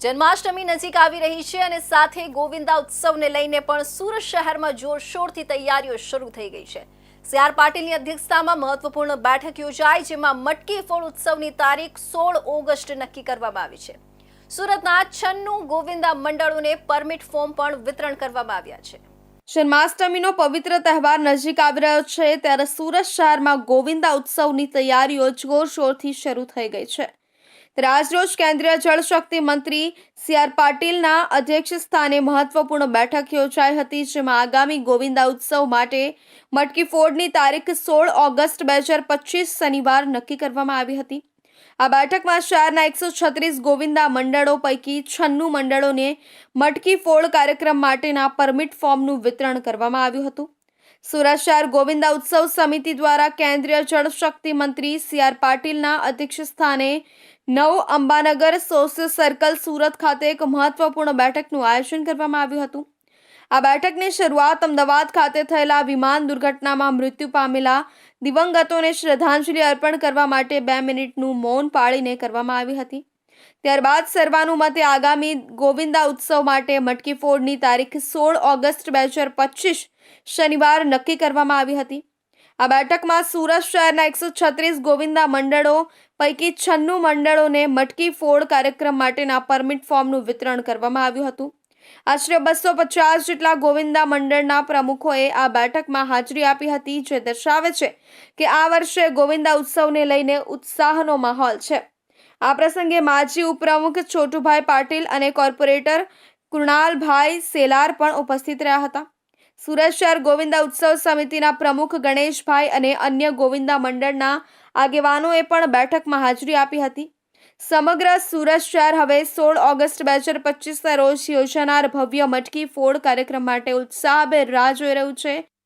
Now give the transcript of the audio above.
જન્માષ્ટમી નજીક આવી રહી છે અને સાથે ગોવિંદા ઉત્સવને લઈને પણ સુરત શહેરમાં જોરશોરથી તૈયારીઓ શરૂ થઈ ગઈ છે. સીઆર પાટીલની અધ્યક્ષતામાં મહત્વપૂર્ણ બેઠક યોજાઈ, જેમાં મટકી ફોડ ઉત્સવની તારીખ સોળ ઓગસ્ટ નક્કી કરવામાં આવી છે. સુરતના છન્નું ગોવિંદા મંડળોને પરમિટ ફોર્મ પણ વિતરણ કરવામાં આવ્યા છે. જન્માષ્ટમીનો પવિત્ર તહેવાર નજીક આવી રહ્યો છે, ત્યારે સુરત શહેરમાં ગોવિંદા ઉત્સવની તૈયારીઓ જોરશોરથી શરૂ થઈ ગઈ છે. ત્યારે આજરોજ કેન્દ્રીય જળશક્તિ મંત્રી સી આર પાટીલના અધ્યક્ષ સ્થાને મહત્વપૂર્ણ બેઠક યોજાઈ હતી, જેમાં આગામી ગોવિંદા ઉત્સવ માટે મટકી ફોડની તારીખ સોળ ઓગસ્ટ બે હજાર પચીસ શનિવાર નક્કી કરવામાં આવી હતી. આ બેઠકમાં શહેરના એકસો છત્રીસ ગોવિંદા મંડળો પૈકી છન્નું મંડળોને મટકી ફોડ કાર્યક્રમ માટેના પરમિટ ફોર્મનું વિતરણ કરવામાં આવ્યું હતું. સુરત શહેર ગોવિંદા ઉત્સવ સમિતિ દ્વારા કેન્દ્રીય જળશક્તિ મંત્રી સી આર પાટીલના અધ્યક્ષસ્થાને નવ અંબાનગર સોશિયલ સર્કલ સુરત ખાતે એક મહત્વપૂર્ણ બેઠકનું આયોજન કરવામાં આવ્યું હતું. આ બેઠકની શરૂઆત અમદાવાદ ખાતે થયેલા વિમાન દુર્ઘટનામાં મૃત્યુ પામેલા દિવંગતોને શ્રદ્ધાંજલિ અર્પણ કરવા માટે બે મિનિટનું મૌન પાળીને કરવામાં આવી હતી. ત્યારબાદ સર્વાનુમતે આગામી ગોવિંદા ઉત્સવ માટે મટકી ફોડની તારીખ સોળ ઓગસ્ટ બે હજાર પચીસ શનિવાર નક્કી કરવામાં આવી હતી. આ બેઠકમાં સુરત શહેરના એકસો છત્રીસ ગોવિંદા મંડળો પૈકી છન્નું મંડળોને મટકી ફોડ કાર્યક્રમ માટેના પરમિટ ફોર્મનું વિતરણ કરવામાં આવ્યું હતું. આશરે બસો પચાસ જેટલા ગોવિંદા મંડળના પ્રમુખોએ આ બેઠકમાં હાજરી આપી હતી, જે દર્શાવે છે કે આ વર્ષે ગોવિંદા ઉત્સવને લઈને ઉત્સાહનો માહોલ છે. આ પ્રસંગે માજી ઉપપ્રમુખ છોટુભાઈ પાટીલ અને કોર્પોરેટર કૃણાલભાઈ સેલાર પણ ઉપસ્થિત રહ્યા હતા. સુરત શહેર ગોવિંદા ઉત્સવ સમિતિના પ્રમુખ ગણેશભાઈ અને અન્ય ગોવિંદા મંડળના આગેવાનોએ પણ બેઠકમાં હાજરી આપી હતી. સમગ્ર સુરત શહેર હવે સોળ ઓગસ્ટ બે હજાર પચીસના રોજ યોજાનાર ભવ્ય મટકી ફોડ કાર્યક્રમ માટે ઉત્સાહભેર રાહ જોઈ રહ્યું છે.